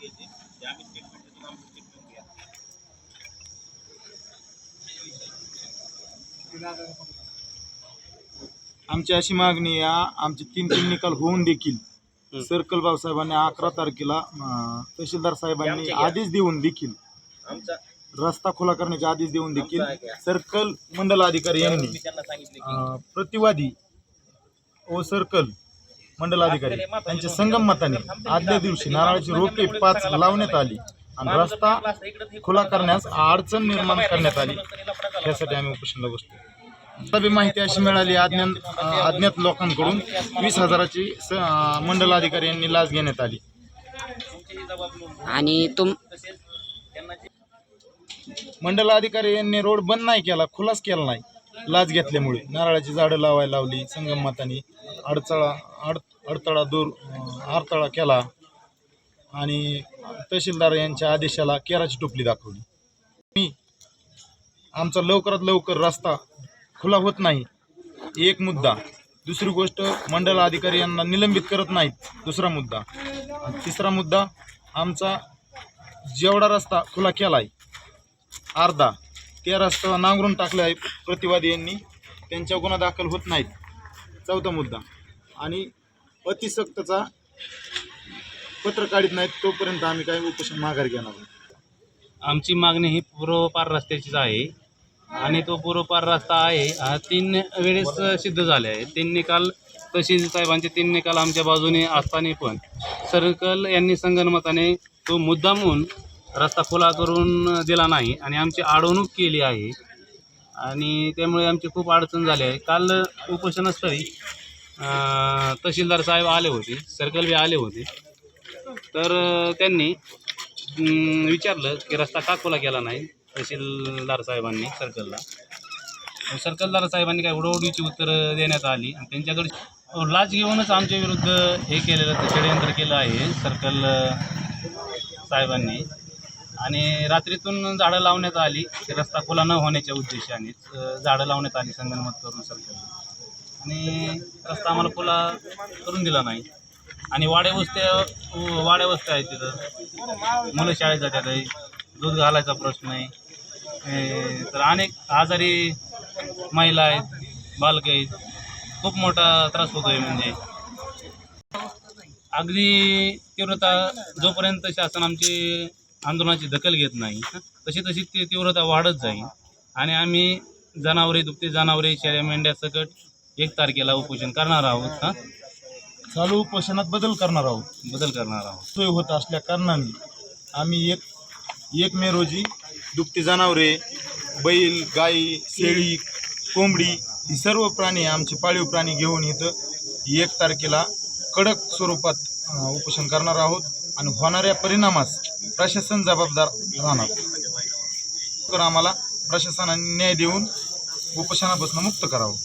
घ्यायचे ते आम्ही स्टेटमेंट देतो आमचं स्टेटमेंट घ्या आमची अशी मागणी आहे आमचे तीन तीन निकाल होऊन देखील सर्कल भाऊसाहेबांनी अकरा तारखेला तहसीलदार साहेबांनी आदेश देऊन देखील आमचा. रस्ता खुला करण्याचे आदेश देऊन देखील सर्कल मंडल अधिकारी यांनी प्रतिवादी व सर्कल मंडल अधिकारी त्यांच्या संगम मताने आदल्या दिवशी नारळाची रोपे पाच लावण्यात आली आणि रस्ता खुला करण्यास अडचण निर्माण करण्यात आली. त्यासाठी आम्ही उपोषणाला बसतो बी माहिती अशी मिळाली अज्ञात अं, अज्ञात लोकांकडून वीस हजाराची मंडल अधिकारी यांनी लाच घेण्यात आली. आणि तुम मंडल अधिकारी यांनी रोड बंद नाही केला खुलाच केला नाही. लाच घेतल्यामुळे नारळाची झाडं लावायला लावली संगममातानी अडचळा अड अडथळा दूर आरतळा अडथळा केला आणि तहसीलदार यांच्या आदेशाला केराची टोपली दाखवली. मी आमचा लवकरात लवकर रस्ता खुला होत नाही. एक मुद्दा दुसरी गोष्ट मंडल अधिकारी यांना निलंबित करत नाहीत. दुसरा मुद्दा तिसरा मुद्दा आमचा जेवढा रस्ता खुला केला आहे अर्धा त्या रस्ता नांगरून टाकले आहे प्रतिवादी यांनी. त्यांच्या गुन्हा दाखल होत नाहीत. चौथा मुद्दा. आणि अतिसक्तचा पत्र काढत नाहीत तोपर्यंत आम्ही काही उपोषण माघार घेणार आमची मागणी ही पूर्वपार रस्त्याचीच आहे. आणि तो पूर्वपार रस्ता आहे. हा तीन वेळेस सिद्ध झाले आहे. तीन निकाल तहसील साहेबांचे तीन निकाल आमच्या बाजूने असताना पण. सर्कल यांनी संगनमताने तो मुद्दामून रस्ता खुला करून दिला नाही आणि आमची अडवणूक केली आहे. आणि त्यामुळे आमची खूप अडचण झाली आहे. काल उपोषणस्थळी तहसीलदार साहेब आले होते सर्कल बी आले होते. तर त्यांनी विचारलं की रस्ता का खुला केला नाही तहसीलदार साहेबांनी सर्कलला? सर्कलदार साहेबांनी काय उडवडीची उत्तरं देण्यात आली आणि त्यांच्याकडे लाच घेऊनच आमच्या विरुद्ध हे केलेलं षडयंत्र केलं आहे सर्कल साहेबांनी. आणि रात्रीतून झाडं लावण्यात आली. रस्ता खुला न होण्याच्या उद्देशाने झाडं लावण्यात आली संगणमत करून सर्कलला आणि रस्ता आम्हाला खुला करून दिला नाही. आणि वाड्या वस्त्या वाड्या वस्त्या आहेत तिथं. मुलं शाळेत जातात आहे. दूध घालायचा प्रश्न आहे. तर अनेक आजारी महिला आहेत बालक आहेत. खूप मोठा त्रास होतो आहे म्हणजे. अगदी तीव्रता जोपर्यंत शासन आमची आंदोलनाची दखल घेत नाही. तशी तशी ती तीव्रता वाढत जाईल. आणि आम्ही जनावरे दुभते जनावरे शेळ्या मेंढ्या सकट एक तारखेला उपोषण करणार आहोत हां? चालू उपोषणात बदल करणार आहोत. बदल करणार आहोत. सोय होत असल्या कारणाने आम्ही एक एक मे रोजी दुभती जनावरे बैल गाई शेळी कोंबडी ही सर्व प्राणी आमचे पाळीव प्राणी घेऊन इथं एक तारखेला कडक स्वरूपात उपोषण करणार आहोत. आणि होणाऱ्या परिणामास प्रशासन जबाबदार राहणार. तर आम्हाला प्रशासनाने न्याय देऊन उपोषणापासून मुक्त करावं.